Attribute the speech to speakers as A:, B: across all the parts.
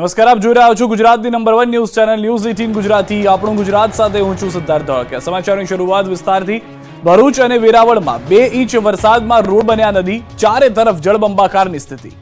A: નમસ્કાર, આપ જોઈ રહ્યા છો ગુજરાતની number one news channel news eighteen Gujarati. આપણું ગુજરાત સાથે હું છું સિદ્ધાર્થ ધોળકિયા. સમાચારની શરૂઆત વિસ્તારથી ભરૂચ અને વેરાવળમાં બે ઇંચ વરસાદમાં રોડ બન્યા નદી, ચારે તરફ જળબંબાકારની સ્થિતિ.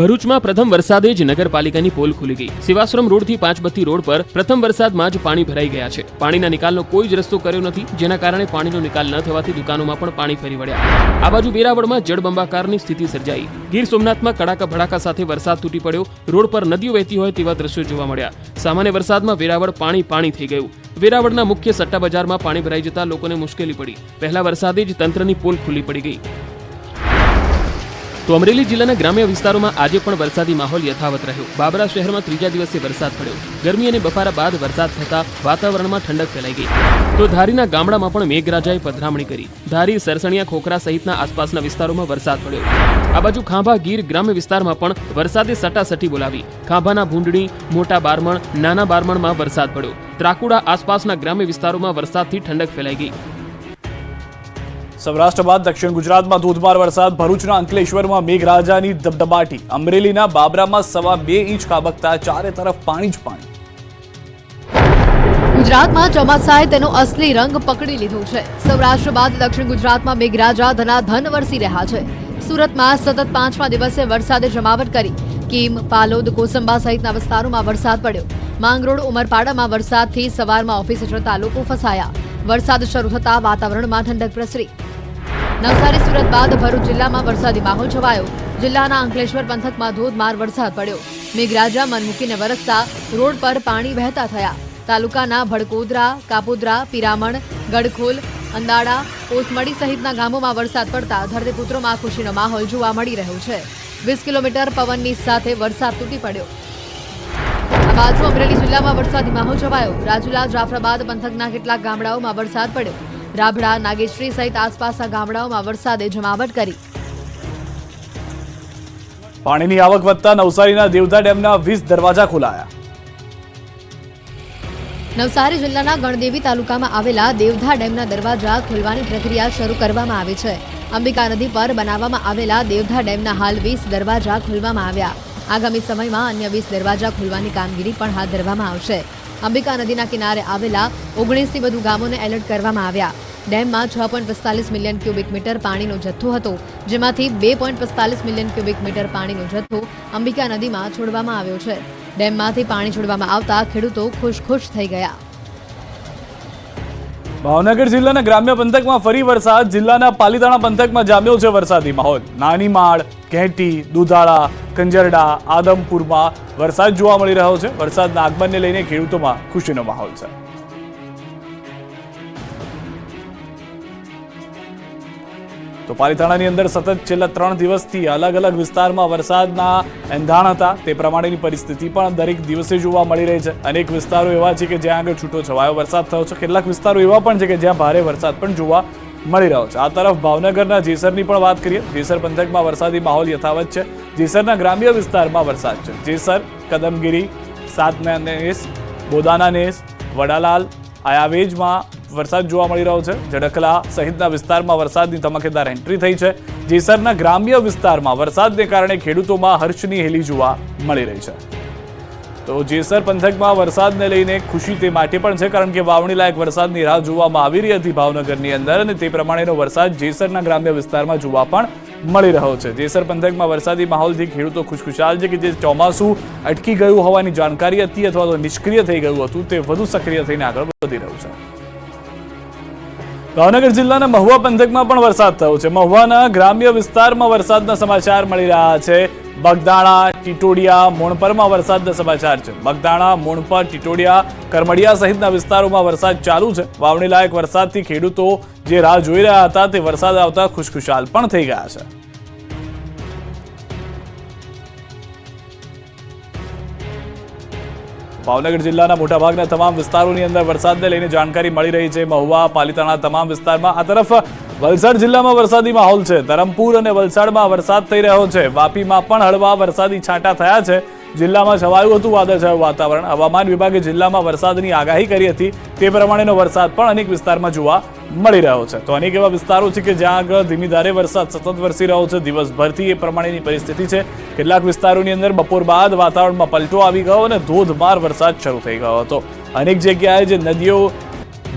B: ભરૂચમાં પ્રથમ વરસાદે જ નગરપાલિકાની પોલ ખુલી ગઈ. સેવાશ્રમ રોડથી પાંચબત્તી રોડ પર પ્રથમ વરસાદમાં જ પાણી ભરાઈ ગયા છે. પાણીના નિકાલનો કોઈ જ રસ્તો કર્યો નથી, જેના કારણે પાણીનો નિકાલ ન થવાથી દુકાનોમાં પણ પાણી ફરી વળ્યા. આ બાજુ વેરાવળમાં જળબંબાકારની સ્થિતિ સર્જાઈ. ગીર સોમનાથમાં કડાકા ભડાકા સાથે વરસાદ તૂટી પડ્યો. રોડ પર નદીઓ વહેતી હોય તેવા દ્રશ્યો જોવા મળ્યા. સામાન્ય વરસાદમાં વેરાવળ પાણી પાણી થઈ ગયું. વેરાવળના મુખ્ય સટ્ટા બજારમાં પાણી ભરાઈ જતા લોકોને મુશ્કેલી પડી. પહેલા વરસાદે જ તંત્રની પોલ ખુલ્લી પડી ગઈ. તો અમરેલી જિલ્લાના ગ્રામ્ય વિસ્તારોમાં આજે પણ વરસાદી માહોલ યથાવત રહ્યો. બાબરા શહેરમાં ત્રીજા દિવસે વરસાદ પડ્યો. ગરમી અને બફારા બાદ વરસાદ થતા વાતાવરણમાં ઠંડક ફેલાઈ ગઈ. તો ધારીના ગામડામાં પણ મેઘરાજાએ પધરામણી કરી. ધારી, સરસણિયા, ખોખરા સહિતના આસપાસના વિસ્તારોમાં વરસાદ પડ્યો. આ બાજુ ખાંભા, ગીર ગ્રામ્ય વિસ્તારમાં પણ વરસાદે સટાસટી બોલાવી. ખાંભાના ભૂંડણી, મોટા બારમણ, નાના બારમણમાં વરસાદ પડ્યો. ત્રાકુડા આસપાસના ગ્રામ્ય વિસ્તારોમાં વરસાદથી ઠંડક ફેલાઈ ગઈ.
A: સૌરાષ્ટ્ર બાદ દક્ષિણ ગુજરાતમાં ધોધમાર વરસાદ, ભરૂચના અંકલેશ્વરમાં મેઘરાજાની ધબધબાટી, અમરેલીના બાબરામાં સવા બે ઇંચ ખાબકતા, ચારે તરફ પાણી જ પાણી.
C: ગુજરાતમાં ચોમાસાએ તેનો અસલી રંગ પકડી લીધો છે. સૌરાષ્ટ્ર બાદ દક્ષિણ ગુજરાતમાં મેઘરાજા ધનાધન વરસી રહ્યા છે. સુરતમાં સતત પાંચમા દિવસે વરસાદે જમાવટ કરી. કીમ, પાલોદ, કોસંબા સહિતના વિસ્તારોમાં વરસાદ પડ્યો. માંગરોળ, ઉમરપાડામાં વરસાદથી સવારમાં ઓફિસે જતા લોકો ફસાયા. વરસાદ શરૂ થતા વાતાવરણમાં ઠંડક પ્રસરી. નવસારી, સુરત બાદ ભરૂચ જિલ્લામાં વરસાદી માહોલ છવાયો. જિલ્લાના અંકલેશ્વર પંથકમાં ધોધમાર વરસાદ પડ્યો. મેઘરાજા મન મૂકીને વરસતા રોડ પર પાણી વહેતા થયા. તાલુકાના ભડકોદરા, કાપોદરા, પિરામણ, ગડખોલ, અંદાડા, ઓસમડી સહિતના ગામોમાં વરસાદ પડતા ધરતીપુત્રોમાં ખુશીનો માહોલ જોવા મળી રહ્યો છે. વીસ કિલોમીટર પવનની સાથે વરસાદ તૂટી પડ્યો. બાજુ અમરેલી જિલ્લામાં વરસાદી માહોલ છવાયો. રાજુલા જાફરાબાદ પંથકના કેટલાક ગામડાઓમાં વરસાદ પડ્યો. રાભડા નાગેશ્રી સહિત આસપાસના ગામડાઓમાં વરસાદે જમાવટ કરી.
A: પાણીની આવક વધતા નવસારીના દેવધા ડેમના વીસ દરવાજા ખોલાયા.
C: નવસારી જિલ્લાના ગણદેવી તાલુકામાં આવેલા દેવધા ડેમના દરવાજા ખોલવાની પ્રક્રિયા શરૂ કરવામાં આવી છે. અંબિકા નદી પર બનાવવામાં આવેલા દેવધા ડેમના હાલ વીસ દરવાજા ખોલવામાં આવ્યા. આગામી સમયમાં અન્ય વીસ દરવાજા ખોલવાની કામગીરી પણ હાથ ધરવામાં આવશે. અંબિકા નદીના કિનારે આવેલા ઓગણીસથી વધુ ગામોને એલર્ટ કરવામાં આવ્યા. ડેમમાં છ પોઈન્ટ પિસ્તાલીસ મિલિયન ક્યુબિક મીટર પાણીનો જથ્થો હતો, જેમાંથી બે પોઈન્ટ પિસ્તાલીસ મિલિયન ક્યુબિક મીટર પાણીનો જથ્થો અંબિકા નદીમાં છોડવામાં આવ્યો છે. ડેમમાંથી પાણી છોડવામાં આવતા ખેડૂતો ખુશ ખુશ થઈ ગયા.
A: ભાવનગર જિલ્લાના ગ્રામ્ય પંથકમાં ફરી વરસાદ. જિલ્લાના પાલીતાણા પંથકમાં જામ્યો છે વરસાદી માહોલ. નાની માળ ઘેટી, દુધાળા, કંજરડા, આદમપુરમાં વરસાદ જોવા મળી રહ્યો છે. વરસાદના આગમનને લઈને ખેડૂતોમાં ખુશીનો માહોલ છે. તો પાલીતાણાની અંદર સતત છેલ્લા ત્રણ દિવસથી અલગ અલગ વિસ્તારમાં વરસાદના એંધાણ હતા. તે પ્રમાણેની પરિસ્થિતિ પણ દરેક દિવસે જોવા મળી રહી છે. અનેક વિસ્તારો એવા છે કે જ્યાં આગળ છૂટો છવાયો વરસાદ થયો છે. કેટલાક વિસ્તારો એવા પણ છે કે જ્યાં ભારે વરસાદ પણ જોવા મળી રહ્યો છે. આ તરફ ભાવનગરના જેસરની પણ વાત કરીએ. જેસર પંથકમાં વરસાદી માહોલ યથાવત છે. જેસરના ગ્રામ્ય વિસ્તારમાં વરસાદ છે. જેસર, કદમગીરી, સાતના નેસ, બોદાના નેસ, વડાલાલ, આયાવેજમાં વરસાદ જોવા મળી રહ્યો છે. જડકલા સહિતના વિસ્તારમાં વરસાદની ધમાકેદાર એન્ટ્રી થઈ છે. જેસરના ગ્રામ્ય વિસ્તારમાં વરસાદને કારણે ખેડૂતોમાં હર્ષની હેલી જોવા મળી રહી છે. તો જેસર પંથકમાં વરસાદને લઈને ખુશી તે માટે પણ છે, કારણ કે વાવણી લાયક વરસાદની રાહ જોવામાં આવી રહી હતી ભાવનગરની અંદર અને તે પ્રમાણેનો વરસાદ જેસરના ગ્રામ્ય વિસ્તારમાં જોવા પણ મળી રહ્યો છે. જેસર પંથકમાં વરસાદી માહોલથી ખેડૂતો ખુશખુશાલ છે કે જે ચોમાસું અટકી ગયું હોવાની જાણકારી હતી અથવા તો નિષ્ક્રિય થઈ ગયું હતું તે વધુ સક્રિય થઈને આગળ વધી રહ્યું છે. ભાવનગર જિલ્લાના મહુવા પંથકમાં પણ વરસાદ થયો છે. મહુવાના ગ્રામ્ય વિસ્તારમાં વરસાદના સમાચાર મળી રહ્યા છે. બગદાણા, ટીટોડિયા, મોણપરમાં વરસાદના સમાચાર છે. બગદાણા, મોણપર, ટીટોડિયા, કરમડિયા સહિતના વિસ્તારોમાં વરસાદ ચાલુ છે. વાવણી લાયક વરસાદથી ખેડૂતો જે રાહ જોઈ રહ્યા હતા તે વરસાદ આવતા ખુશખુશાલ પણ થઈ ગયા છે. ભાવનગર જિલ્લાના મોટાભાગના તમામ વિસ્તારોની અંદર વરસાદને લઈને જાણકારી મળી રહી છે. મહુવા, પાલિતાણા તમામ વિસ્તારમાં આ તરફ વલસાડ જિલ્લામાં વરસાદી માહોલ છે. ધરમપુર અને વલસાડમાં વરસાદ થઈ રહ્યો છે. વાપીમાં પણ હળવા વરસાદી છાંટા થયા છે. જિલ્લામાં છવાયું હતું વાદળછાયું વાતાવરણ. હવામાન વિભાગે જિલ્લામાં વરસાદની આગાહી કરી હતી. તે પ્રમાણેનો વરસાદ પણ અનેક વિસ્તારમાં જોવા મળી રહ્યો છે. તો અનેક એવા વિસ્તારો છે કે જ્યાં આગળ ધીમી ધારે વરસાદ સતત વરસી રહ્યો છે. દિવસભરથી એ પ્રમાણેની પરિસ્થિતિ છે. કેટલાક વિસ્તારોની અંદર બપોર બાદ વાતાવરણમાં પલટો આવી ગયો અને ધોધમાર વરસાદ શરૂ થઈ ગયો હતો. અનેક જગ્યાએ જે નદીઓ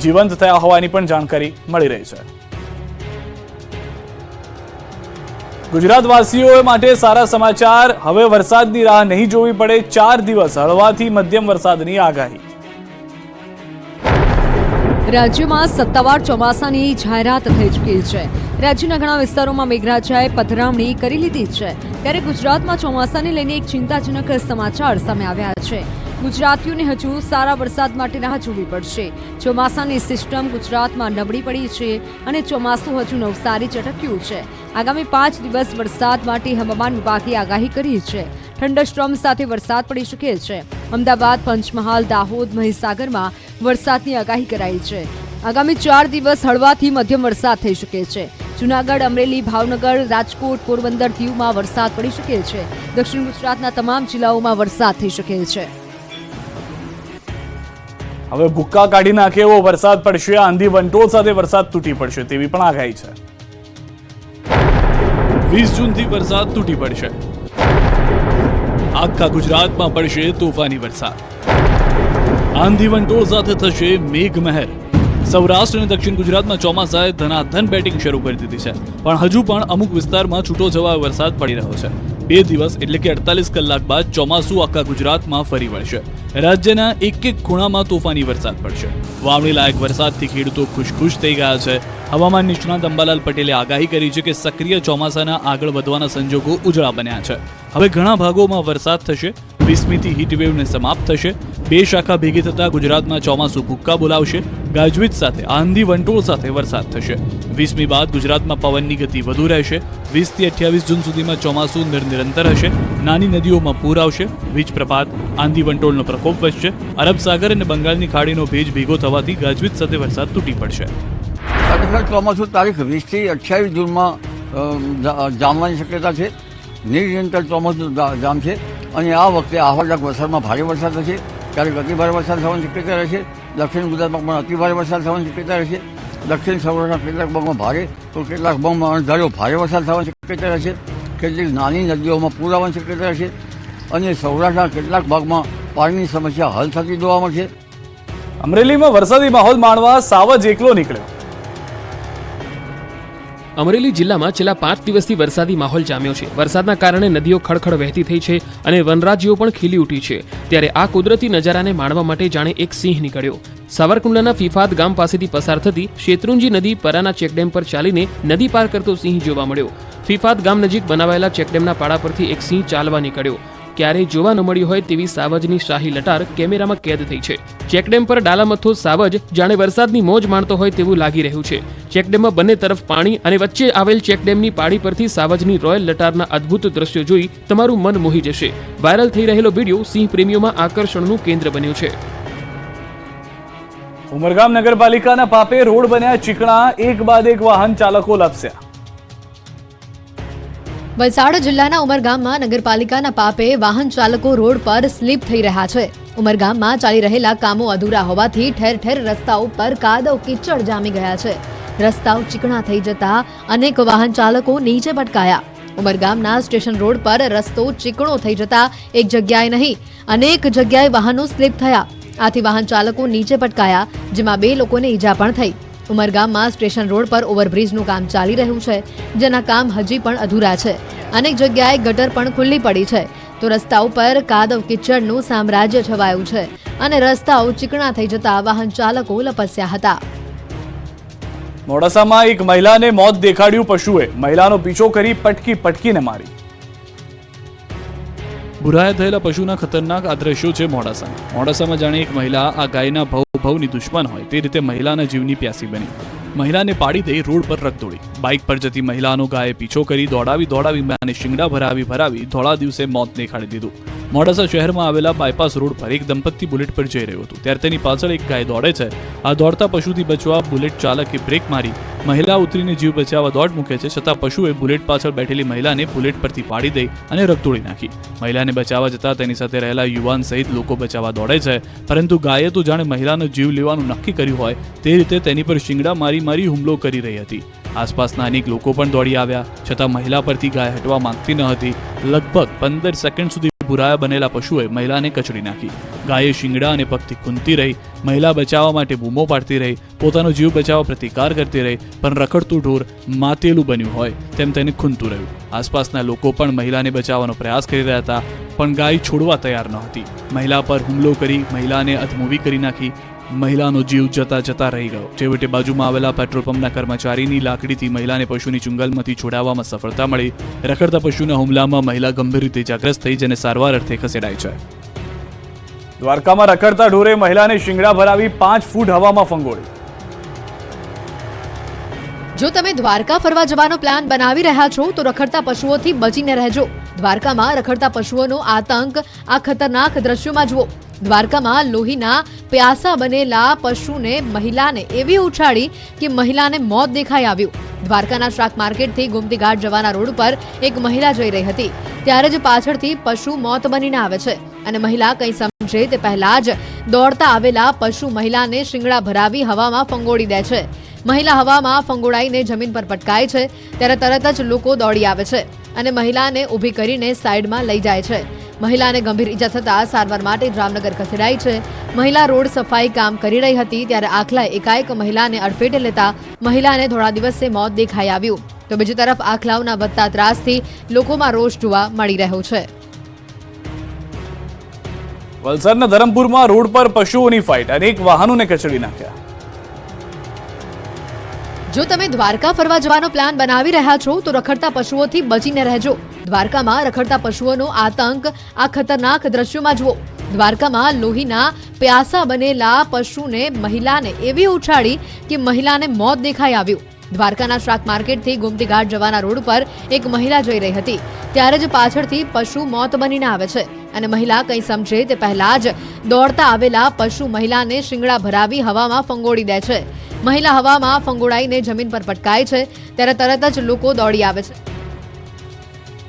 A: જીવંત થયા હોવાની પણ જાણકારી મળી રહી છે. ગુજરાતવાસીઓ માટે સારા સમાચાર. હવે વરસાદની રાહ નહીં જોવી પડે. ચાર દિવસ હળવાથી મધ્યમ વરસાદની આગાહી.
D: રાજ્યમાં સત્તાવાર ચોમાસાની જાહેરાત થઈ ચૂકી છે. રાજ્યના ઘણા વિસ્તારોમાં મેઘરાજાએ પધરામણી કરી લીધી છે. ત્યારે ગુજરાતમાં ચોમાસાને લઈને એક ચિંતાજનક સમાચાર સામે આવ્યા છે. ગુજરાતીઓને હજુ સારા વરસાદ માટે રાહ જોવી પડશે. ચોમાસાની સિસ્ટમ ગુજરાતમાં નબળી પડી છે અને ચોમાસું હજુ નવસારી ચટક્યું છે. આગામી પાંચ દિવસ વરસાદ માટે હવામાન વિભાગે આગાહી કરી છે. થંડરસ્ટ્રોમ સાથે વરસાદ પડી શકે છે. અમદાવાદ, પંચમહાલ, દાહોદ, મહીસાગરમાં વરસાદની આગાહી કરાઈ છે. આગામી ચાર દિવસ હળવાથી મધ્યમ વરસાદ થઈ શકે છે. જુનાગઢ, અમરેલી, ભાવનગર, રાજકોટ, પોરબંદર દીવમાં વરસાદ પડી શકે છે. દક્ષિણ ગુજરાતના તમામ જિલ્લાઓમાં વરસાદ થઈ શકે છે.
A: હવે ભૂક્કા કાઢી નાખે એવો વરસાદ પડશે આંધી વંટોળ સાથે વરસાદ તૂટી પડશે, તેવી પણ આગાહી છે. વીસ જૂનથી વરસાદ તૂટી પડશે. આખા ગુજરાતમાં પડશે તોફાની વરસાદ. આંધી વંટોળ સાથે થશે મેઘમહેર. સૌરાષ્ટ્ર અને દક્ષિણ ગુજરાતમાં ચોમાસાએ ધનાધન બેટિંગ શરૂ કરી દીધી છે. પણ હજુ પણ અમુક વિસ્તારમાં છૂટો જવા વરસાદ પડી રહ્યો છે. બે દિવસ એટલે કે અડતાલીસ કલાક બાદ ચોમાસું આખા ગુજરાતમાં ફરી વળશે. રાજ્યના એક એક ખૂણામાં તોફાની વરસાદ પડશે. વાવણી લાયક વરસાદથી ખેડૂતો ખુશખુશ થઈ ગયા છે. હવામાન નિષ્ણાત અંબાલાલ પટેલે આગાહી કરી છે કે સક્રિય ચોમાસાના આગળ વધવાના સંજોગો ઉજળા બન્યા છે. હવે ઘણા ભાગોમાં વરસાદ થશે. વીસમીથી હીટવેવને સમાપ્ત થશે. બે શાખા ભેગી થતા ગુજરાતમાં ચોમાસું ભૂક્કા બોલાવશે. ગાજવીજ સાથે આંધી વંટોળ સાથે વરસાદ થશે. વીસમી બાદ ગુજરાતમાં પવનની ગતિ વધુ રહેશે. વીસથી અઠ્યાવીસ જૂન સુધીમાં ચોમાસું નિરંતર હશે. નાની નદીઓમાં પૂર આવશે. વીજ પ્રપાત, આંધી વંટોળનો પ્રકોપ વધશે અરબ સાગર અને બંગાળની ખાડીનો ભેજ ભેગો થવાથી ગાજવીજ સાથે વરસાદ તૂટી પડશે.
E: ચોમાસું તારીખ વીસથી અઠ્યાવીસ જૂનમાં જામવાની શક્યતા છે. નિરંતર ચોમાસું જામ છે. અને આ વખતે આહવાડક વરસાદમાં ભારે વરસાદ થશે. ક્યારેક અતિભારે વરસાદ થવાની શક્યતા રહેશે. દક્ષિણ ગુજરાતમાં પણ અતિભારે વરસાદ થવાની શક્યતા રહેશે. દક્ષિણ સૌરાષ્ટ્રના કેટલાક ભાગમાં ભારે તો કેટલાક ભાગમાં અણધાર્યો ભારે વરસાદ થવાની શક્યતા રહેશે. કેટલીક નાની નદીઓમાં પૂર આવવાની શક્યતા રહેશે. અને સૌરાષ્ટ્રના કેટલાક ભાગમાં પાણીની સમસ્યા હલ થતી જોવા મળશે.
A: અમરેલીમાં વરસાદી માહોલ માણવા સાવજ એકલો નીકળ્યો.
B: અમરેલી જિલ્લામાં છેલ્લા પાંચ દિવસથી વરસાદી માહોલ જામ્યો છે. વરસાદના કારણે નદીઓ ખળખળ વહેતી થઈ છે અને વનરાજીઓ પણ ખીલી ઉઠી છે. ત્યારે આ કુદરતી નજારાને માણવા માટે જાણે એક સિંહ નીકળ્યો. સાવરકુંડલાના ફિફાદ ગામ પાસેથી પસાર થતી શેત્રુંજી નદી પરાના ચેકડેમ પર ચાલીને નદી પાર કરતો સિંહ જોવા મળ્યો. ફિફાદ ગામ નજીક બનાવાયેલા ચેકડેમના પાડા પરથી એક સિંહ ચાલવા નીકળ્યો. ક્યારેય જોવા ન મળ્યું હોય તેવી સાવજની શાહી લટાર કેમેરામાં કેદ થઈ છે. ચેકડેમ પર ડાલામથો સાવજ, જાણે વરસાદની મોજ માણતો હોય તેવું લાગી રહ્યું છે. ચેકડેમમાં બંને તરફ પાણી અને વચ્ચે આવેલ ચેકડેમની પાડી પરથી સાવજની રોયલ લટારના અદ્ભુત દ્રશ્યો જોઈ તમારું મન મોહી જશે. વાયરલ થઈ રહેલો વીડિયો સિંહ પ્રેમીઓમાં આકર્ષણનું કેન્દ્ર બન્યું છે.
A: ઉમરગામ નગરપાલિકાના પાપે રોડ બન્યા ચીકણા, એક બાદ એક વાહન ચાલકો લપસ્યા.
C: વલસાડ જિલ્લાના ઉમરગામમાં નગરપાલિકાના પાપે વાહન ચાલકો રોડ પર સ્લીપ થઈ રહ્યા છે. ઉમરગામમાં ચાલી રહેલા કામો અધૂરા હોવાથી ઠેર ઠેર રસ્તાઓ પર કાદવ કીચડ જામી ગયા છે. રસ્તાઓ ચીકણા થઈ જતા અનેક વાહન ચાલકો નીચે પટકાયા ઉમરગામના સ્ટેશન રોડ પર રસ્તો ચીકણો થઈ જતા એક જગ્યાએ નહીં, અનેક જગ્યાએ વાહનો સ્લીપ થયા. આથી વાહન ચાલકો નીચે પટકાયા જેમાં બે લોકોને ઈજા પણ થઈ. ઉમરગામમાં સ્ટેશન રોડ પર ઓવરબ્રિજનું કામ ચાલી રહ્યું છે જેના કામ હજી પણ અધૂરા છે. અનેક જગ્યાએ ગટર પણ ખુલ્લી પડી છે. તો રસ્તા ઉપર કાદવ કિચડનું સામ્રાજ્ય છવાયું છે અને રસ્તાઓ ચીકણા થઈ જતા વાહન ચાલકો લપસ્યા હતા.
A: મોડાસામાં એક મહિલાને મોત દેખાડ્યું પશુએ. મહિલાનો પીછો કરી પટકી પટકીને મારી. ભુરાયા થયેલા પશુના ખતરનાક આ દ્રશ્યો છે મોડાસાના મોડાસામાં જાણે એક મહિલા આ ગાયના ભવ ભવની દુશ્મન હોય તે રીતે મહિલાના જીવની પ્યાસી બની. મહિલાને પાડી દઈ રોડ પર રગદોડી બાઇક પર જતી મહિલાનો ગાયે પીછો કરી દોડાવી દોડાવી અને શિંગડા ભરાવી ભરાવી ધોળા દિવસે મોત દેખાડી દીધું. મોડાસા શહેરમાં આવેલા બાયપાસ રોડ પર એક દંપતી બુલેટ પર જઈ રહ્યું હતું. ત્યારે તેની પાછળ એક ગાય દોડે છે. આ દોડતા પશુથી બચવા બુલેટ ચાલકે બ્રેક મારી. મહિલા ઉતરીને જીવ બચાવવા દોડ મૂકે છે. છતાં પશુએ બુલેટ પાછળ બેઠેલી મહિલાને બુલેટ પરથી પાડી દઈ અને રગતોડી નાખી. મહિલાને બચાવવા જતાં તેની સાથે રહેલા યુવાન સહિત લોકો બચાવવા દોડે છે. પરંતુ ગાયે તો જાણે મહિલાનો જીવ લેવાનું નક્કી કર્યું હોય, તે રીતે તેની પર શિંગડા મારી મારી હુમલો કરી રહી હતી. આસપાસના અનેક લોકો પણ દોડી આવ્યા. છતાં મહિલા પરથી ગાય હટવા માંગતી ન હતી. લગભગ પંદર સેકન્ડ સુધી ભૂરાયા બનેલા પશુએ મહિલાને કચડી નાખી. ગાયે શિંગડા અને પગથી ખૂંદતી રહી. મહિલા બચાવવા માટે બૂમો પાડતી રહી. પોતાનો જીવ બચાવવા પ્રતિકાર કરતી રહી. પણ રખડતું ઢોર માતેલું બન્યું હોય તેમ તેને ખૂંદતું રહ્યું. આસપાસના લોકો પણ મહિલાને બચાવવાનો પ્રયાસ કરી રહ્યા હતા, પણ ગાય છોડવા તૈયાર ન હતી. મહિલા પર હુમલો કરી મહિલાને અધમૂવી કરી નાખી. મહિલાનો જીવ જતા જતા રહી ગયો. છેવટે બાજુમાં આવેલા પેટ્રોલ પંપના કર્મચારીની લાકડીથી મહિલાને પશુની ચુંગલમાંથી છોડાવવામાં સફળતા મળી. રખડતા પશુના હુમલામાં મહિલા ગંભીર રીતે ઇજાગ્રસ્ત થઈ જેને સારવાર અર્થે ખસેડાય છે. દ્વારકામાં રખડતા ઢોરે મહિલાને શિંગડા ભરાવી પાંચ ફૂટ હવામાં ફંગોળી.
C: જો તમે દ્વારકા ફરવા જવાનો પ્લાન બનાવી રહ્યા છો, તો રખડતા પશુઓથી બચીને રહેજો. દ્વારકામાં રખડતા પશુઓનો આતંક આ ખતરનાક દ્રશ્યોમાં જુઓ. દ્વારકામાં લોહીના પ્યાસા બનેલા પશુને મહિલાને એવી ઉછાળી કે મહિલાને મોત દેખાઈ આવ્યું. દ્વારકાના શાક માર્કેટથી ગોમતી ઘાટ જવાના રોડ પર એક મહિલા જઈ રહી હતી. ત્યારે જ પાછળથી પશુ મોત બનીને આવે છે અને મહિલા કંઈ સમજે તે પહેલા જ દોડતા આવેલા પશુ મહિલાને શિંગડા ભરાવી હવામાં ફંગોળી દે છે. મહિલા હવામાં ફંગોળાઈને જમીન પર પટકાય છે, ત્યારે તરત જ લોકો દોડી આવે છે અને મહિલાને ઊભી કરીને સાઈડમાં લઈ જાય છે. મહિલાને ગંભીર ઈજા થતાં સારવાર માટે જામનગર ખસેડાઈ છે. મહિલા રોડ સફાઈ કામ કરી રહી હતી, ત્યારે આખલાએ એકાએક મહિલાને અડફેટે લેતા મહિલાને થોડા દિવસે મોત દેખાઈ આવ્યું. તો બીજી તરફ આખલાઓના વધતા ત્રાસથી લોકોમાં રોષ જોવા મળી રહ્યો છે.
A: વલસાડના ધરમપુરમાં રોડ પર પશુઓની ફાઇટ. અનેક વાહનોને કચડી નાખ્યા.
C: જો તમે દ્વારકા ફરવા જવાનો પ્લાન બનાવી રહ્યા છો, તો રખડતા પશુઓથી બચીને રહેજો. દ્વારકામાં રખડતા પશુઓનો આતંક આ ખતરનાક દ્રશ્યોમાં જુઓ. દ્વારકામાં લોહીના પ્યાસા બનેલા પશુને મહિલાને એવી ઉછાળી કે મહિલાને મોત દેખાઈ આવ્યું. દ્વારકાના શાક માર્કેટથી ગોમતીઘાટ જવાના રોડ પર એક મહિલા જઈ રહી હતી. ત્યારે જ પાછળથી પશુ મોત બનીને આવે છે. અને મહિલા કંઈ સમજે તે પહેલા જ દોડતા આવેલા પશુ મહિલાને શિંગડા ભરાવી હવામાં ફંગોળી દે છે. મહિલા હવામાં ફંગોળાઈને જમીન પર પટકાય છે ત્યારે તરત જ લોકો દોડી આવે છે.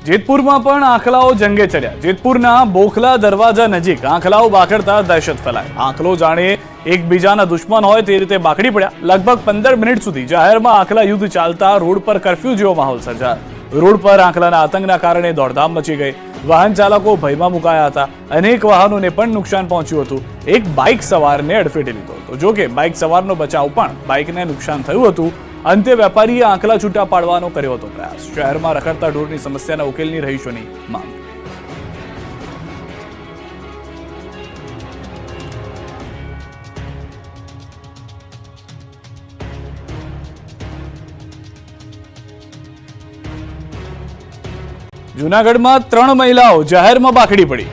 A: જેતપુરમાં પણ આંખલાઓ જંગે ચડ્યા. જેતપુરના બોખલા દરવાજા નજીક આંખલાઓ બાખડતા દહેશત ફેલાય. આંખલો જાણે એકબીજાના દુશ્મન હોય તે રીતે બાકડી પડ્યા. લગભગ પંદર મિનિટ સુધી જાહેરમાં આંખલા યુદ્ધ ચાલતા રોડ પર કરફ્યુ જેવો માહોલ સર્જાયો. રોડ પર આંખલાના આતંકના કારણે દોડધામ મચી ગઈ. વાહન ચાલકો ભયમાં મુકાયા હતા. અનેક વાહનોને પણ નુકસાન પહોંચ્યું હતું. એક બાઇક સવારને અડફેટે લીધો હતો. જોકે બાઇક સવારનો બચાવ પણ બાઇકને નુકસાન થયું હતું. અંતે વેપારીએ આંકલા છૂટા પાડવાનો કર્યો હતો પ્રયાસ. શહેરમાં રખડતા ઢોરની સમસ્યાના ઉકેલની રહીશોની માંગ. જૂનાગઢમાં ત્રણ મહિલાઓ જાહેરમાં બાકડી પડી.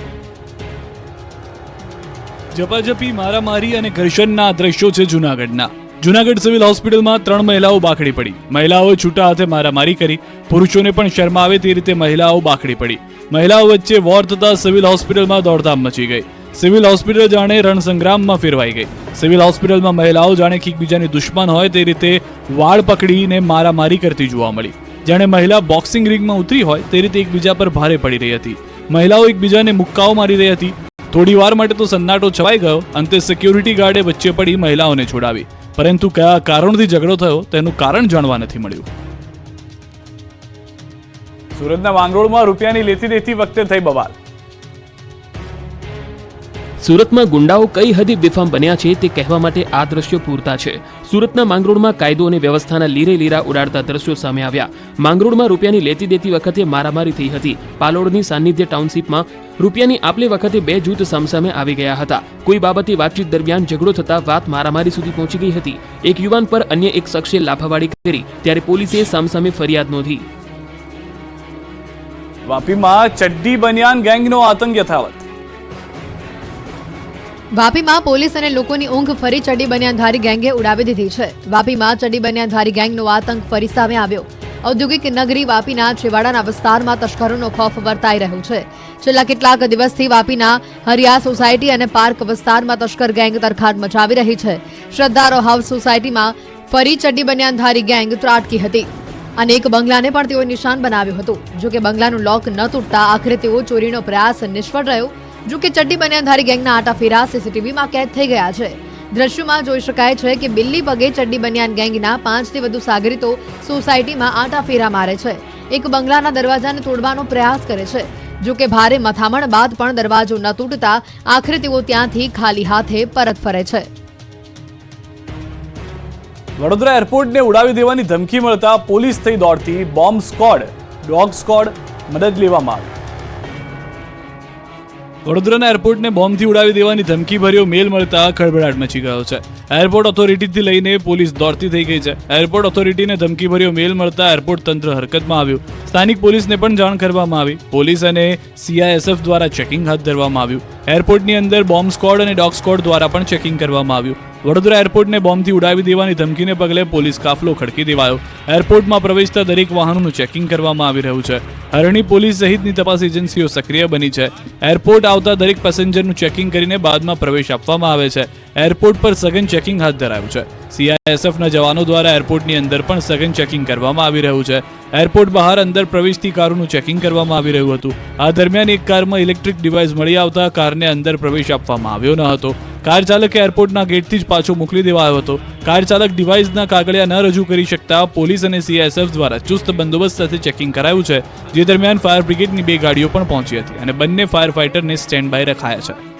A: ઝપાઝપી, મારામારી અને ઘર્ષણના દ્રશ્યો છે જૂનાગઢના. જૂનાગઢ સિવિલ હોસ્પિટલમાં ત્રણ મહિલાઓ બાકડી પડી. મહિલાઓએ છૂટા હાથે મારામારી કરી. પુરુષોને પણ શર્મ આવે તે રીતે મહિલાઓ બાકડી પડી. મહિલાઓ વચ્ચે વોર થતા સિવિલ હોસ્પિટલમાં દોડધામ મચી ગઈ. સિવિલ હોસ્પિટલ જાણે રણસંગ્રામમાં ફેરવાઈ ગઈ. સિવિલ હોસ્પિટલમાં મહિલાઓ જાણે એકબીજાની દુશ્મન હોય તે રીતે વાળ પકડીને મારામારી કરતી જોવા મળી. જાણે મહિલા બોક્સિંગ રિંગમાં ઉતરી હોય તે રીતે એકબીજા પર ભારે પડી રહી હતી. મહિલાઓ એકબીજાને મુક્કાઓ મારી રહી હતી. થોડી વાર માટે તો સન્નાટો છવાઈ ગયો. અંતે સિક્યુરિટી ગાર્ડે વચ્ચે પડી મહિલાઓને છોડાવી. પરંતુ કયા કારણથી ઝઘડો થયો તેનું કારણ જાણવા નથી મળ્યું. સુરતના માંગરોળમાં રૂપિયાની લેતી દેતી વખતે થઈ બવાલ.
B: સુરતમાં ગુંડાઓ કઈ હદે બેફામ બન્યા છે તે કહેવા માટે આ દ્રશ્યો પૂરતા છે. સુરતના માંગરોળમાં કાયદો અને વ્યવસ્થાના લીરે લીરા ઉડાડતા દ્રશ્યો સામે આવ્યા. માંગરોળમાં રૂપિયાની લેતી દેતી વખતે મારામારી થઈ હતી. પાલોડની સાનિધ્ય ટાઉનશીપમાં રૂપિયાની આપલે વખતે બે જૂથ સામસામે આવી ગયા હતા. કોઈ બાબતે વાતચીત દરમિયાન ઝઘડો થતા વાત મારામારી સુધી પહોંચી ગઈ હતી. એક યુવાન પર અન્ય એક શખ્સે લાફાવાડી કરી, ત્યારે પોલીસે સામસામે ફરિયાદ નોંધી.
A: વાપીમાં ચડ્ડી બનિયાન ગેંગનો આતંક યથાવત.
C: વાપીમાં પોલીસ અને લોકોની ઊંઘ ફરી ચડી બન્યાધારી ગેંગે ઉડાવી દીધી છે. વાપીમાં ચડી બન્યાધારી ગેંગનો આતંક ફરી સામે આવ્યો. ઔદ્યોગિક નગરી વાપીના છેવાડાના વિસ્તારમાં તસ્કરોનો ખોફ વર્તાઈ રહ્યો છે. છેલ્લા કેટલાક દિવસથી વાપીના હરિયા સોસાયટી અને પાર્ક વિસ્તારમાં તસ્કર ગેંગ તરખાટ મચાવી રહી છે. શ્રદ્ધારો હાઉસ સોસાયટીમાં ફરી ચડ્ડી બનિયાનધારી ગેંગ ત્રાટકી હતી. અને એક બંગલાને પણ તેઓએ નિશાન બનાવ્યું હતું. જો કે બંગલાનું લોક ન તૂટતા આખરે તેઓ ચોરીનો પ્રયાસ નિષ્ફળ રહ્યો જો કે ચડ્ડી બનિયાનધારી ગેંગના આટાફેરા સીસીટીવીમાં કેદ થઈ ગયા છે. દ્રશ્યોમાં જોઈ શકાય છે કે બિલ્લી પગે ચડ્ડી બનિયાન ગેંગના પાંચથી વધુ સાગરીતો સોસાયટીમાં આટાફેરા મારે છે. એક બંગલાના દરવાજાને તોડવાનો પ્રયાસ કરે છે. જો કે ભારે મથામણ બાદ પણ દરવાજો ન તૂટતા આખરે તેઓ ત્યાંથી ખાલી હાથે પરત ફરે છે.
A: વડોદરા એરપોર્ટને ઉડાવી દેવાની ધમકી મળતા પોલીસ થઈ દોડતી બોમ્બ સ્કોડ, ડોગ સ્કોડ મદદ લેવામાં આવી. વડોદરાના એરપોર્ટને બોમ્બથી ઉડાવી દેવાની ધમકી ભર્યો મેલ મળતા ખળભળાટ મચી ગયો છે. એરપોર્ટ ઓથોરિટીથી લઈને પોલીસ દોડતી થઈ ગઈ છે. એરપોર્ટ ઓથોરિટીને ધમકી ભર્યો મેલ મળતા એરપોર્ટ તંત્ર હરકતમાં આવ્યું. સ્થાનિક પોલીસને પણ જાણ કરવામાં આવી. પોલીસ અને સીઆઈએસએફ દ્વારા ચેકિંગ હાથ ધરવામાં આવ્યું. એરપોર્ટની અંદર બોમ્બ સ્કોડ અને ડોગ સ્કોડ દ્વારા પણ ચેકિંગ કરવામાં આવ્યું. વડોદરા એરપોર્ટને બોમ્બથી ઉડાવી દેવાની ધમકીને પગલે પોલીસ કાફલો ખડકી દેવાયો. એરપોર્ટમાં પ્રવેશતા દરેક વાહનોનું ચેકિંગ કરવામાં આવી રહ્યું છે. હરણી પોલીસ સહિતની તપાસ એજન્સીઓ સક્રિય બની છે. એરપોર્ટ આવતા દરેક પેસેન્જરનું ચેકિંગ કરીને બાદમાં પ્રવેશ આપવામાં આવે છે. એરપોર્ટ પર સઘન ચેકિંગ હાથ ધરાયું છે. સીઆઈએસએફના જવાનો દ્વારા એરપોર્ટની અંદર પણ સઘન ચેકિંગ કરવામાં આવી રહ્યું છે. એરપોર્ટ બહાર અંદર પ્રવેશતી કારોનું ચેકિંગ કરવામાં આવી રહ્યું હતું. આ દરમિયાન એક કારમાં ઇલેક્ટ્રિક ડિવાઇસ મળી આવતા કારને અંદર પ્રવેશ આપવામાં આવ્યો ન હતો. કાર ચાલકે એરપોર્ટના ગેટથી જ પાછો મોકલી દેવાયો હતો. કાર ચાલક ડિવાઇસના કાગળિયા ન રજૂ કરી શકતા પોલીસ અને સીઆઈએસએફ દ્વારા ચુસ્ત બંદોબસ્ત સાથે ચેકિંગ કરાયું છે, જે દરમિયાન ફાયર બ્રિગેડની બે ગાડીઓ પણ પહોંચી હતી અને બંને ફાયર ફાઇટરને સ્ટેન્ડ બાય રખાયા છે.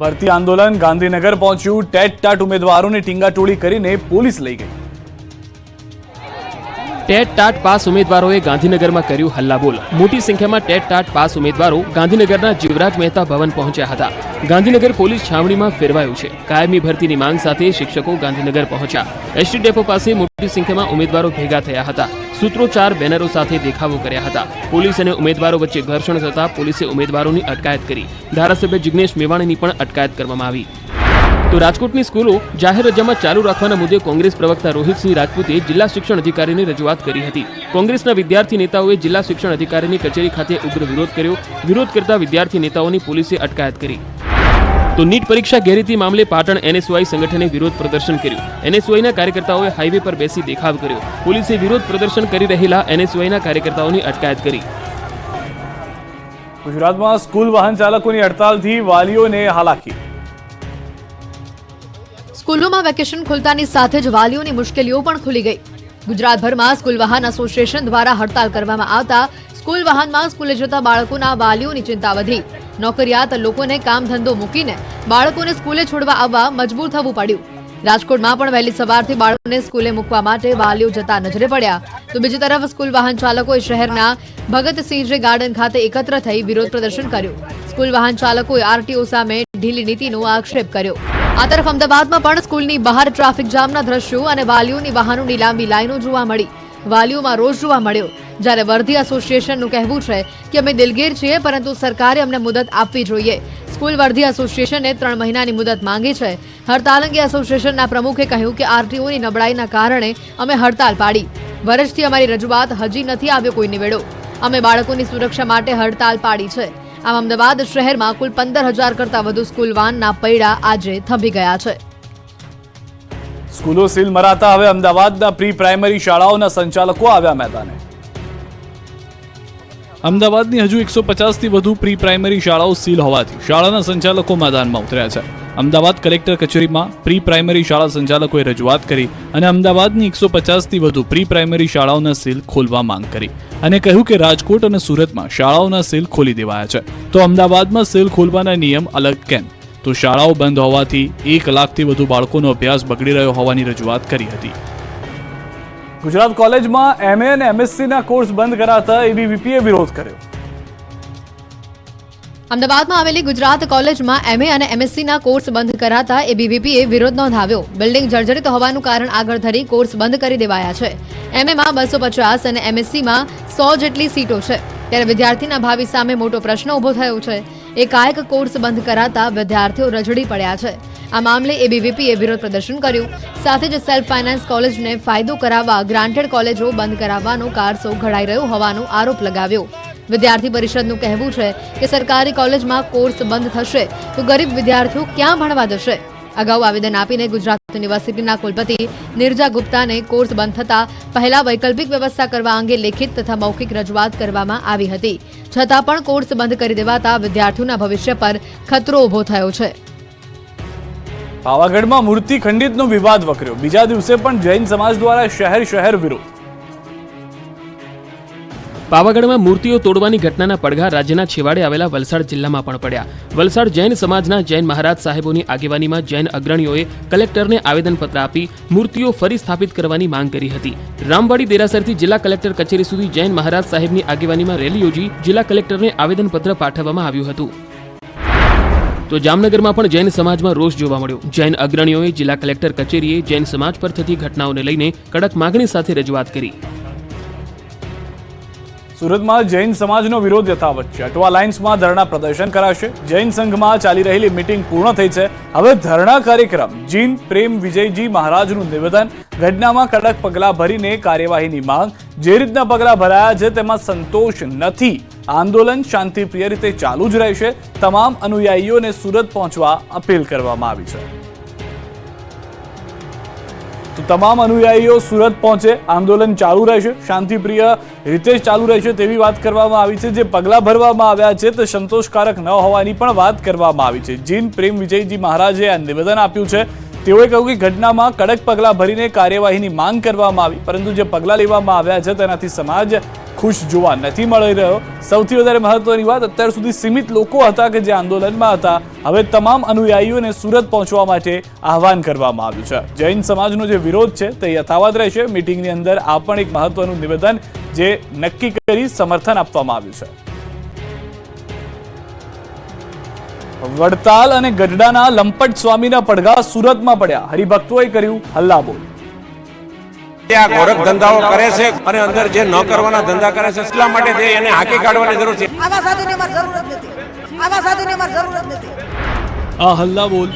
A: ભરતી આંદોલન ગાંધીનગર પહોંચ્યું. ટેટ ટાટ ઉમેદવારોને ટીંગાટોળી કરીને પોલીસ લઈ ગઈ.
B: ટેટ ટાટ પાસ ઉમેદવારોએ ગાંધીનગરમાં કર્યું હલ્લાબોલ. મોટી સંખ્યામાં ટેટ ટાટ પાસ ઉમેદવારો ગાંધીનગરના જીવરાજ મહેતા ભવન પહોંચ્યા હતા. ગાંધીનગર પોલીસ છાવણીમાં ફેરવાયું છે. કાયમી ભરતીની માંગ સાથે શિક્ષકો ગાંધીનગર પહોંચ્યા. એસટી ડેપો પાસે મોટી સંખ્યામાં ઉમેદવારો ભેગા થયા હતા. સૂત્રોચ્ચાર બેનરો સાથે દેખાવો કર્યા હતા. પોલીસ અને ઉમેદવારો વચ્ચે ઘર્ષણ થતા પોલીસે ઉમેદવારોની અટકાયત કરી. ધારાસભ્ય જિગ્નેશ મેવાણીની પણ અટકાયત કરવામાં આવી. તો રાજકોટની સ્કૂલો જાહેર રજામાં ચાલુ રાખવાના મુદ્દે કોંગ્રેસ પ્રવક્તા રોહિતસિંહ રાજપૂતે જિલ્લા શિક્ષણ અધિકારીને રજૂઆત કરી હતી. કોંગ્રેસના વિદ્યાર્થી નેતાઓએ જિલ્લા શિક્ષણ અધિકારીની કચેરી ખાતે ઉગ્ર વિરોધ કર્યો. વિરોધ કરતા વિદ્યાર્થી નેતાઓની પોલીસે અટકાયત કરી. તો નીટ પરીક્ષા ગેરરીતિ મામલે પાટણ એનએસયુઆઈ સંગઠને વિરોધ પ્રદર્શન કર્યું. એનએસયુઆઈના કાર્યકર્તાઓએ હાઈવે પર બેસી દેખાવ કર્યો. પોલીસે વિરોધ પ્રદર્શન કરી રહેલા એનએસયુઆઈના કાર્યકર્તાઓની અટકાયત કરી.
A: ગુજરાતમાં સ્કૂલ વાહન ચાલકોની હડતાલથી વાલીઓને હાલાકી.
C: સ્કૂલોમાં વેકેશન ખુલતાની સાથે જ વાલીઓની મુશ્કેલીઓ પણ ખુલી ગઈ. ગુજરાતભરમાં સ્કૂલ વાહન એસોસિએશન દ્વારા હડતાલ કરવામાં આવતા સ્કૂલ વાહનમાં સ્કૂલે જતા બાળકોના વાલીઓની ચિંતા વધી. નોકરિયાત લોકોને કામ ધંધો મૂકીને બાળકોને સ્કૂલે છોડવા આવવા મજબૂર થવું પડ્યું. રાજકોટમાં પણ વહેલી સવારથી બાળકોને સ્કૂલે મૂકવા માટે વાલીઓ જતા નજરે પડ્યા. તો બીજી તરફ સ્કૂલ વાહન ચાલકોએ શહેરના ભગતસિંહજી ગાર્ડન ખાતે એકત્ર થઈ વિરોધ પ્રદર્શન કર્યું. સ્કૂલ વાહન ચાલકોએ આરટીઓ સામે ઢીલી નીતિનો આક્ષેપ કર્યો. આ તરફ અમદાવાદમાં પણ સ્કૂલની બહાર ટ્રાફિક જામના દ્રશ્યો અને વાલીઓની વાહનોની લાંબી લાઈનો જોવા મળી. વાલીઓમાં રોષ જોવા મળ્યો. જ્યારે વર્ધી એસોસિએશનનું કહેવું છે કે અમે દિલગીર છીએ, પરંતુ સરકારે અમને મુદત આપવી જોઈએ. સ્કૂલ વર્ધી એસોસિએશને ત્રણ મહિનાની મુદત માંગી છે. હડતાલ અંગે એસોસિએશનના પ્રમુખે કહ્યું કે આરટીઓની નબળાઈના કારણે અમે હડતાલ પાડી. વર્ષથી અમારી રજૂઆત હજી નથી આવ્યો કોઈ નિવેડો. અમે બાળકોની સુરક્ષા માટે હડતાલ પાડી છે. આમ અમદાવાદ શહેરમાં કુલ પંદર હજાર કરતાં વધુ સ્કૂલ વાનના પૈડા આજે થંભી ગયા છે.
A: સ્કૂલો સીલ મરાતા હવે અમદાવાદના પ્રી પ્રાઇમરી શાળાઓના સંચાલકો આવ્યા મેદાને. અમદાવાદની હજુ એકસો પચાસથી વધુ પ્રી પ્રાઇમરી શાળાઓ સીલ હોવાથી શાળાના સંચાલકો મેદાનમાં ઉતર્યા છે. અમદાવાદ કલેક્ટર કચેરીમાં પ્રી પ્રાઇમરી શાળા સંચાલકોએ રજૂઆત કરી અને અમદાવાદની એકસો પચાસથી વધુ પ્રી પ્રાઇમરી શાળાઓના સીલ ખોલવા માંગ કરી અને કહ્યું કે રાજકોટ અને સુરતમાં શાળાઓના સીલ ખોલી દેવાયા છે. તો અમદાવાદમાં સીલ ખોલવાના નિયમ અલગ કેમ? તો શાળાઓ બંધ હોવાથી એક લાખથી વધુ બાળકોનો અભ્યાસ બગડી રહ્યો હોવાની રજૂઆત કરી હતી. ગુજરાત કોલેજમાં એમએ અને એમએસસીના કોર્સ બંધ કરાતા એબીવીપીએ વિરોધ કર્યો.
C: અમદાવાદમાં આવેલી ગુજરાત કોલેજમાં એમએ અને એમએસસીના કોર્સ બંધ કરાતા એબીવીપીએ વિરોધ નોંધાવ્યો. બિલ્ડિંગ જર્જરિત હોવાનું કારણ આગળ ધરી કોર્સ બંધ કરી દેવાયા છે. એમએમાં બસો પચાસ અને એમએસસીમાં સો જેટલી સીટો છે. ત્યારે વિદ્યાર્થીના ભાવિ સામે મોટો પ્રશ્ન ઊભો થયો છે. એકાએક કોર્સ બંધ કરાતા વિદ્યાર્થીઓ રજડી પડ્યા છે. આ મામલે એબીવીપીએ વિરોધ પ્રદર્શન કર્યું. સાથે જ સેલ્ફ ફાઇનાન્સ કોલેજને ફાયદો કરાવવા, ગ્રાન્ટેડ કોલેજો બંધ કરાવવાનો કારસો ઘડાઈ રહ્યો હોવાનો આરોપ લગાવ્યો. વિદ્યાર્થી પરિષદનું કહેવું છે કે સરકારી કોલેજમાં કોર્સ બંધ થશે તો ગરીબ વિદ્યાર્થીઓ ક્યાં ભણવા જશે? અગાઉ આવેદન આપીને ગુજરાત યુનિવર્સિટીના કુલપતિ નિર્જા ગુપ્તાને કોર્સ બંધ થતા પહેલા વૈકલ્પિક વ્યવસ્થા કરવા અંગે લેખિત તથા મૌખિક રજૂઆત કરવામાં આવી હતી. છતાં પણ કોર્સ બંધ કરી દેવાતા વિદ્યાર્થીઓના ભવિષ્ય પર ખતરો ઊભો થયો છે.
A: પાવાગઢમાં મૂર્તિ ખંડિતનો વિવાદ વકર્યો. બીજા દિવસે પણ જૈન સમાજ દ્વારા શહેર શહેર વિરોધ.
B: પાવાગઢમાં મૂર્તિઓ તોડવાની ઘટનાના પડઘા રાજ્યના છેવાડે આવેલા વલસાડ જિલ્લામાં પણ પડ્યા. વલસાડ જૈન સમાજના જૈન મહારાજ સાહેબોની આગેવાનીમાં જૈન અગ્રણીઓએ કલેક્ટરને આવેદનપત્ર આપી મૂર્તિઓ ફરી સ્થાપિત કરવાની માંગ કરી હતી. રામવાડી દેરાસરથી જિલ્લા કલેક્ટર કચેરી સુધી જૈન મહારાજ સાહેબની આગેવાનીમાં રેલી યોજી જિલ્લા કલેક્ટરને આવેદનપત્ર પાઠવવામાં આવ્યું હતું. તો જામનગરમાં પણ જૈન સમાજમાં રોષ જોવા મળ્યો. જૈન અગ્રણીઓએ જિલ્લા કલેક્ટર કચેરીએ જૈન સમાજ પર થતી ઘટનાઓને લઈને કડક માગણી સાથે રજૂઆત કરી.
A: સુરતમાં જૈન સમાજનો વિરોધ યથાવત છે. અટવા લાઇન્સમાં ધરણા પ્રદર્શન કરાશે. જૈન સંઘમાં ચાલી રહેલી મિટિંગ પૂર્ણ થઈ છે. હવે ધરણા કાર્યક્રમ. જીન પ્રેમ વિજયજી મહારાજનું નિવેદન. ઘટનામાં કડક પગલાં ભરીને કાર્યવાહીની માંગ. જે રીતના પગલાં ભરાયા છે તેમાં સંતોષ નથી. આંદોલન શાંતિપ્રિય રીતે ચાલુ જ રહેશે. તમામ અનુયાયીઓને સુરત પહોંચવા અપીલ કરવામાં આવી છે. તો તમામ અનુયાયીઓ સુરત પહોંચે, આંદોલન ચાલુ રહેશે, શાંતિપ્રિય રીતે ચાલુ રહેશે તેવી વાત કરવામાં આવી છે. જે પગલાં ભરવામાં આવ્યા છે તે સંતોષકારક ન હોવાની પણ વાત કરવામાં આવી છે. જીન પ્રેમ વિજયજી મહારાજે આ નિવેદન આપ્યું છે. તેઓએ કહ્યું કે ઘટનામાં કડક પગલાં ભરીને કાર્યવાહીની માંગ કરવામાં આવી, પરંતુ જે પગલાં લેવામાં આવ્યા છે તેનાથી સમાજ ખુશ જોવા નથી મળી રહ્યો. સૌથી વધારે મહત્વની વાત અત્યાર સુધી સીમિત લોકો હતા કે જે આંદોલનમાં હતા. હવે તમામ અનુયાયીઓને સુરત પહોંચવા માટે આહવાન કરવામાં આવ્યું છે. જૈન સમાજનો જે વિરોધ છે તે યથાવત રહેશે. મિટિંગની અંદર આ પણ એક મહત્વનું નિવેદન જે નક્કી કરી સમર્થન આપવામાં આવ્યું છે. વડતાલ અને ગઢડાના લંપટ સ્વામીના પડઘા સુરતમાં પડ્યા. હરિભક્તોએ કર્યું હલ્લાબોલ.
F: તે આ ગોરખ ધંધાઓ કરે છે અને અંદર જે ન કરવાના ધંધા કરે છે એટલા માટે તે એને હાકી કાઢવાની જરૂર છે.
G: આવા સાધુની અમારે જરૂર જ નથી. આવા સાધુની અમારે જરૂર જ નથી.
A: આ હલ્લાબોલ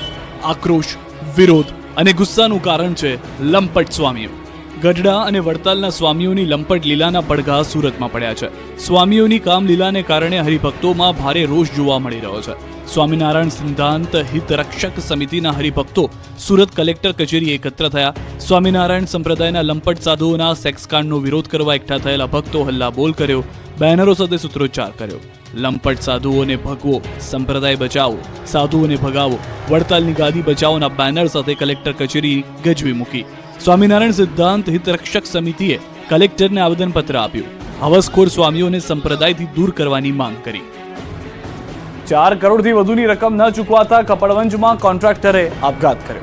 A: આક્રોશ વિરોધ અને ગુસ્સાનું કારણ છે લંપટ સ્વામીઓ. ગઢડા અને વડતાલના સ્વામીઓની લંપટ લીલાના પડઘા સુરતમાં પડ્યા છે. સ્વામીઓની કામ લીલાને કારણે હરિભક્તોમાં ભારે રોષ જોવા મળી રહ્યો છે. સ્વામિનારાયણ સિદ્ધાંત હિતરક્ષક સમિતિના હરિભક્તો સુરત કલેક્ટર કચેરી એકત્ર થયા. સ્વામિનારાયણ સંપ્રદાયના લંપટ સાધુઓના સેક્સકાંડનો વિરોધ કરવા એકઠા થયેલા ભક્તો હલ્લાબોલ કર્યો. બેનરો સાથે સૂત્રોચ્ચાર કર્યો. લંપટ સાધુઓને ભગવો, સંપ્રદાય બચાવો, સાધુઓને ભગાવો, વડતાલની ગાદી બચાવોના બેનર સાથે કલેક્ટર કચેરી ગજવી મૂકી. સ્વામિનારાયણ સિદ્ધાંત હિતરક્ષક સમિતિએ કલેક્ટરને આવેદનપત્ર આપ્યું. હવસખોર સ્વામીઓને સંપ્રદાયથી દૂર કરવાની માંગ કરી. ચાર કરોડથી વધુની રકમ ન ચૂકવાતા કપડવંજમાં કોન્ટ્રાક્ટરે આપઘાત કર્યો.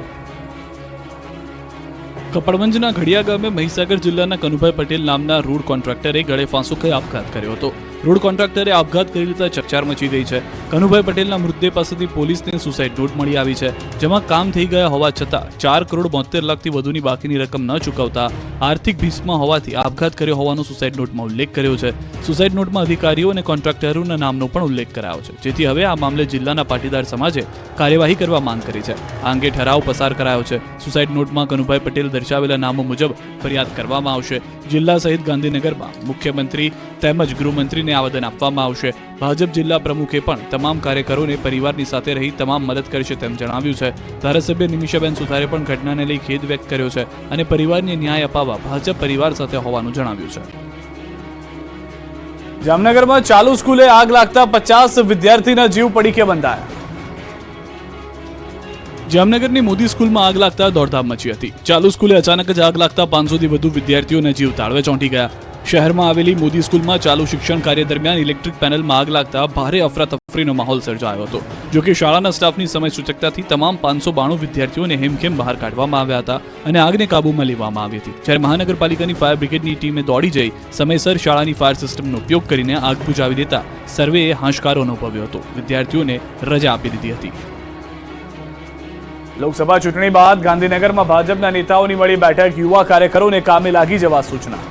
A: કપડવંજના ઘડિયા ગામે મહીસાગર જિલ્લાના કનુભાઈ પટેલ નામના રોડ કોન્ટ્રાક્ટરે ગળે ફાંસો ખાઈ આપઘાત કર્યો હતો. રોડ કોન્ટ્રાક્ટરે આપઘાત કરી લેતા ચકચાર મચી ગઈ છે. કનુભાઈ પટેલના મૃતદેહ પાસેથી પોલીસને સુસાઇડ નોટ મળી આવી છે, જેમાં કામ થઈ ગયા હોવા છતાં ચાર કરોડ બોતેર લાખથી વધુની બાકીની રકમ ન ચૂકવતા આર્થિક ભીસમાં હોવાથી આપઘાત કર્યો હોવાનો સુસાઇડ નોટમાં ઉલ્લેખ કર્યો છે. સુસાઇડ નોટમાં અધિકારીઓ અને કોન્ટ્રાક્ટરોના નામનો પણ ઉલ્લેખ કરાયો છે, જેથી હવે આ મામલે જિલ્લાના પાટીદાર સમાજે કાર્યવાહી કરવા માંગ કરી છે. આ અંગે ઠરાવ પસાર કરાયો છે. સુસાઇડ નોટમાં કનુભાઈ પટેલ દર્શાવેલા નામો મુજબ ફરિયાદ કરવામાં આવશે. જિલ્લા સહિત ગાંધીનગરમાં મુખ્યમંત્રી તેમજ ગૃહમંત્રીને આવેદન આપવામાં આવશે. ભાજપ જિલ્લા પ્રમુખે પણ તમામ કાર્યકરોને પરિવારની સાથે રહી તમામ મદદ કરશે તેમ જણાવ્યું છે. ધારાસભ્ય નિમિષાબેન સુથારે પણ ઘટનાને લઈ ખેદ વ્યક્ત કર્યો છે અને પરિવારને ન્યાય અપાવવા ભાજપ પરિવાર સાથે હોવાનું જણાવ્યું છે. જામનગરમાં ચાલુ સ્કૂલે આગ લાગતા પચાસ વિદ્યાર્થીના જીવ પડીકે બંધાયા? જામનગરની મોદી સ્કૂલમાં આગ લાગતા દોડધામ મચી હતી. ચાલુ સ્કૂલે અચાનક જ આગ લાગતા પાંચસોથી વધુ વિદ્યાર્થીઓના જીવ તાળવે ચોંટી ગયા. શહેરમાં આવેલી મોદી સ્કૂલમાં ચાલુ શિક્ષણ કાર્ય દરમિયાન ઇલેક્ટ્રિક પેનલમાં આગ લાગતા ભારે અફરાતફરીનો માહોલ સર્જાયો હતો. જો શાળાના સ્ટાફની સમય સૂચકતાથી તમામ પાંચસો બાણું વિદ્યાર્થીઓને હેમખેમ બહાર કાઢવામાં આવ્યા હતા અને આગને કાબૂમાં લેવામાં આવી હતી. જ્યારે મહાનગરપાલિકાની ફાયર બ્રિગેડની ટીમે દોડી જઈ સમયસર શાળાની ફાયર સિસ્ટમનો ઉપયોગ કરીને આગ બુજાવી દેતા સર્વેએ હાશકારો અનુભવ્યો હતો. વિદ્યાર્થીઓને રજા આપી દીધી હતી. લોકસભા ચૂંટણી બાદ ગાંધીનગરમાં ભાજપના નેતાઓની મળી બેઠક. યુવા કાર્યકરોને કામે લાગી જવા સૂચના.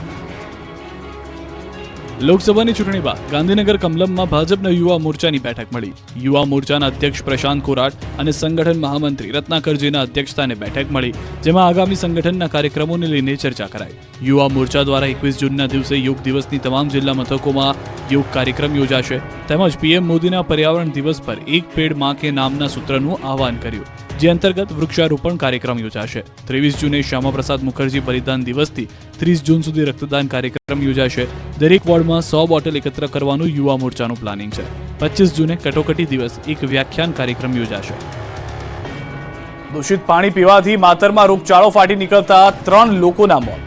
A: લોકસભાની ચૂંટણી બાદ ગાંધીનગર કમલમમાં ભાજપના યુવા મોરચાની બેઠક મળી. યુવા મોરચાના અધ્યક્ષ પ્રશાંત કોરાટ અને સંગઠન મહામંત્રી રત્નાકરજીના અધ્યક્ષસ્થાને બેઠક મળી, જેમાં આગામી સંગઠનના કાર્યક્રમોને લઈને ચર્ચા કરાઈ. યુવા મોરચા દ્વારા એકવીસ જૂનના દિવસે યોગ દિવસની તમામ જિલ્લા મથકોમાં યોગ કાર્યક્રમ યોજાશે. તેમજ પીએમ મોદીના પર્યાવરણ દિવસ પર એક પેડમાં કે નામના સૂત્રનું આહવાન કર્યું. જે અંતર્ગત વૃક્ષારોપણ કાર્યક્રમ યોજાશે. ત્રેવીસ જૂને શ્યામાપ્રસાદ મુખર્જી બલિદાન દિવસથી ત્રીસ જૂન સુધી રક્તદાન કાર્યક્રમ યોજાશે. દરેક વોર્ડમાં સો બોટલ એકત્ર કરવાનું યુવા મોરચાનું પ્લાનિંગ છે. પચીસ જૂને કટોકટી દિવસ એક વ્યાખ્યાન કાર્યક્રમ યોજાશે. દૂષિત પાણી પીવાથી માતરમાં રોગચાળો ફાટી નીકળતા ત્રણ લોકોના મોત.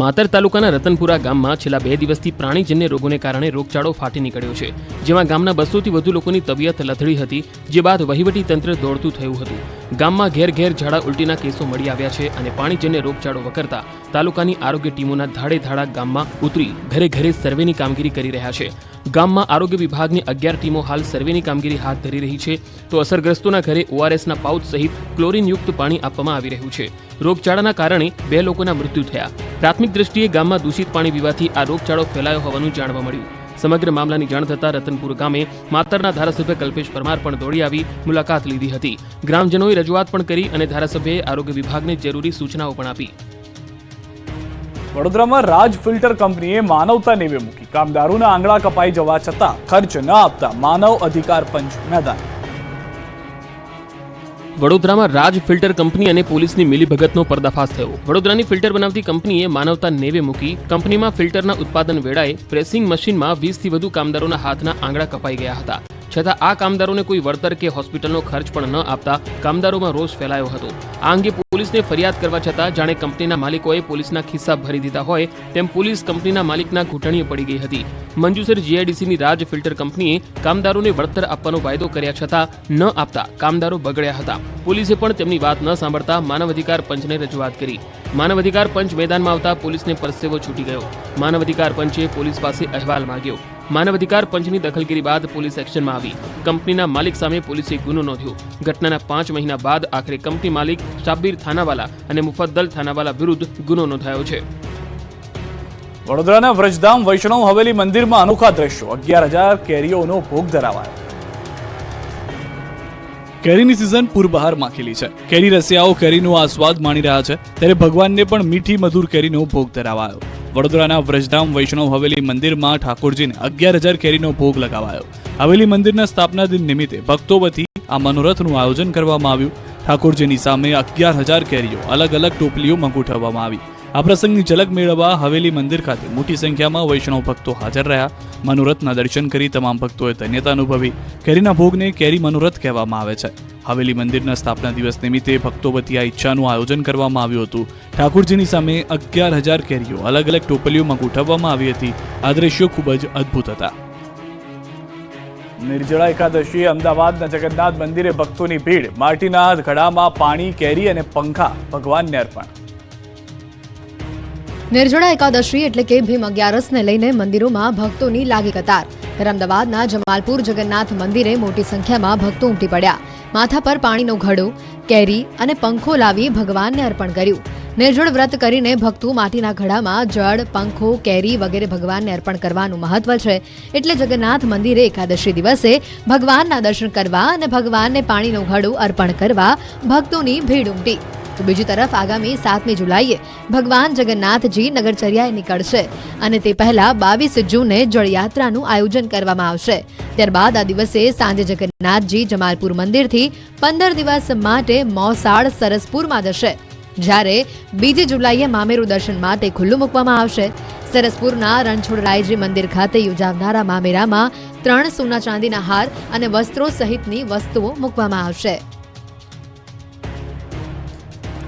B: માતર તાલુકાના રતનપુરા ગામમાં છેલ્લા બે દિવસથી પ્રાણીજન્ય રોગોને કારણે રોગચાળો ફાટી નીકળ્યો છે, જેમાં ગામના બસોથી વધુ લોકોની તબિયત લથડી હતી, જે બાદ વહીવટી તંત્ર દોડતું થયું હતું. ગામમાં ઘેર ઘેર ઝાડા ઉલટીના કેસો મળી આવ્યા છે અને પાણીજન્ય રોગચાળો વકરતા તાલુકાની આરોગ્ય ટીમોના ધાડે ધાડા ગામમાં ઉતરી ઘરે ઘરે સર્વેની કામગીરી કરી રહ્યા છે. ગામમાં આરોગ્ય વિભાગની અગિયાર ટીમો હાલ સર્વેની કામગીરી હાથ ધરી રહી છે. તો અસરગ્રસ્તોના ઘરે ઓઆરએસના પાઉચ સહિત ક્લોરીનયુક્ત પાણી આપવામાં આવી રહ્યું છે. રોગચાળાના કારણે બે લોકોના મૃત્યુ થયા. પ્રાથમિક દ્રષ્ટિએ ગામમાં દૂષિત પાણી પીવાથી આ રોગચાળો ફેલાયો હોવાનું જાણવા મળ્યું. સમગ્ર મામલાની જાણ થતાં રતનપુર ગામે માતરના ધારાસભ્ય કલ્પેશ પરમાર પણ દોડી આવી મુલાકાત લીધી હતી. ગ્રામજનોએ રજૂઆત પણ કરી અને ધારાસભ્યએ આરોગ્ય વિભાગને જરૂરી સૂચનાઓ પણ આપી.
A: વડોદરામાં રાજ ફિલ્ટર કંપનીએ માનવતા નેવે મૂકી. કામદારોના આંગળા કપાઈ જવા છતાં ખર્ચ ન આપતા માનવ અધિકાર પંચ મેદાન.
B: વડોદરામાં રાજ ફિલ્ટર કંપની અને પોલીસની મિલીભગતનો પર્દાફાશ થયો. વડોદરાની ફિલ્ટર બનાવતી કંપનીએ માનવતા નેવે મૂકી કંપનીમાં ફિલ્ટરના ઉત્પાદન વેળાએ પ્રેસિંગ મશીનમાં વીસથી વધુ કામદારોના હાથના આંગળા કપાઈ ગયા હતા. છતાં આ કામદારોને કોઈ વળતર કે હોસ્પિટલનો ખર્ચ પણ ન આપતા કામદારોમાં રોષ ફેલાયો હતો. આ અંગે પોલીસને ફરિયાદ કરવા છતાં જાણે કંપનીના માલિકોએ પોલીસના ખિસ્સા ભરી દીધા હોય તેમ પોલીસ કંપનીના માલિકના ઘૂંટણીએ પડી ગઈ હતી. મંજુસર જીઆઈડીસીની રાજ ફિલ્ટર કંપનીએ કામદારોને વળતર આપવાનો વાયદો કર્યા છતાં ન આપતા કામદારો બગડ્યા હતા. પોલીસે પણ તેમની વાત ન સાંભળતા માનવ અધિકાર પંચને રજૂઆત કરી. માનવ અધિકાર પંચ મેદાનમાં આવતા પોલીસને પરસેવો છૂટી ગયો. માનવ અધિકાર પંચે પોલીસ પાસે અહેવાલ માંગ્યો. માનવ અધિકાર પંચની દખલગીરી બાદ પોલીસ એક્શનમાં આવી. કંપનીના માલિક સામે પોલીસે ગુનો નોંધ્યો. ઘટનાના પાંચ મહિના બાદ આખરે કંપની માલિક શાબ્બીર થાનાવાલા અને મુફદ્દલ થાનાવાલા વિરુદ્ધ ગુનો નોંધાયો છે.
A: વડોદરાના વ્રજધામ વૈષ્ણવ હવેલી મંદિરમાં અનોખા દ્રશ્યો. અગિયાર હજાર કેરીઓનો ભોગ ધરાવાયો. કેરીની સિઝન પૂર માખેલી ખીલી છે. કેરી રસિયાઓ કેરીનો આસ્વાદ માણી રહ્યા છે, ત્યારે ભગવાનને પણ મીઠી મધુર કેરીનો ભોગ ધરાવાયો. વડોદરાના વ્રજધામ વૈષ્ણવ હવેલી મંદિરમાં ઠાકોરજીને અગિયાર હજાર કેરીનો ભોગ લગાવાયો. હવેલી મંદિરના સ્થાપના દિન નિમિત્તે ભક્તો વતી આ મનોરથનું આયોજન કરવામાં આવ્યું. ઠાકોરજીની સામે અગિયાર હજાર કેરીઓ અલગ અલગ ટોપલીઓમાં ગોઠવવામાં આવી. આ પ્રસંગની ઝલક મેળવવા હવેલી મંદિર ખાતે મોટી સંખ્યામાં વૈષ્ણવ ભક્તો હાજર રહ્યા. મનોરથના દર્શન કરી તમામ ભક્તોએ ધન્યતા અનુભવી. કેરીના ભોગને કેરી મનોરથ કહેવામાં આવે છે. હવેલી મંદિરના સ્થાપના દિવસ નિમિત્તે ભક્તો વતી આ ઈચ્છાનું આયોજન કરવામાં આવ્યું હતું. ઠાકુરજીની સામે અગિયાર હજાર કેરીઓ અલગ અલગ ટોપલીઓમાં ગોઠવવામાં આવી હતી. આ દ્રશ્યો ખૂબ જ અદ્ભુત હતા. નિર્જળા એકાદશીએ અમદાવાદના જગન્નાથ મંદિરે ભક્તોની ભીડ, માટીના ઘડામાં પાણી, કેરી અને પંખા ભગવાનને અર્પણ.
C: નિર્જળા એકાદશી એટલે કે ભીમ અગિયારસને લઈને મંદિરોમાં ભક્તોની લાગી કતાર. અમદાવાદના જમાલપુર જગન્નાથ મંદિરે મોટી સંખ્યામાં ભક્તો ઉમટી પડ્યા. માથા પર પાણીનો ઘડો, કેરી અને પંખો લાવી ભગવાનને અર્પણ કર્યું. નિર્જળ વ્રત કરીને ભક્તો માટીના ઘડામાં જળ, પંખો, કેરી વગેરે ભગવાનને અર્પણ કરવાનું મહત્વ છે. એટલે જગન્નાથ મંદિરે એકાદશી દિવસે ભગવાનના દર્શન કરવા અને ભગવાનને પાણીનો ઘડો અર્પણ કરવા ભક્તોની ભીડ ઉમટી. તો બીજી તરફ આગામી સાતમી જુલાઈએ ભગવાન જગન્નાથજી નગરચર્યાએ નીકળશે અને તે પહેલા બાવીસ જૂને જળયાત્રાનું આયોજન કરવામાં આવશે. ત્યારબાદ આ દિવસે સાંજે જગન્નાથજી જમાલપુર મંદિરથી પંદર દિવસ માટે મોસાળ સરસપુરમાં જશે. જ્યારે બીજી જુલાઈએ મામેરું દર્શન માટે ખુલ્લું મૂકવામાં આવશે. સરસપુરના રણછોડરાયજી મંદિર ખાતે યોજાનારા મામેરામાં ત્રણ સોના ચાંદીના હાર અને વસ્ત્રો સહિતની વસ્તુઓ મૂકવામાં આવશે.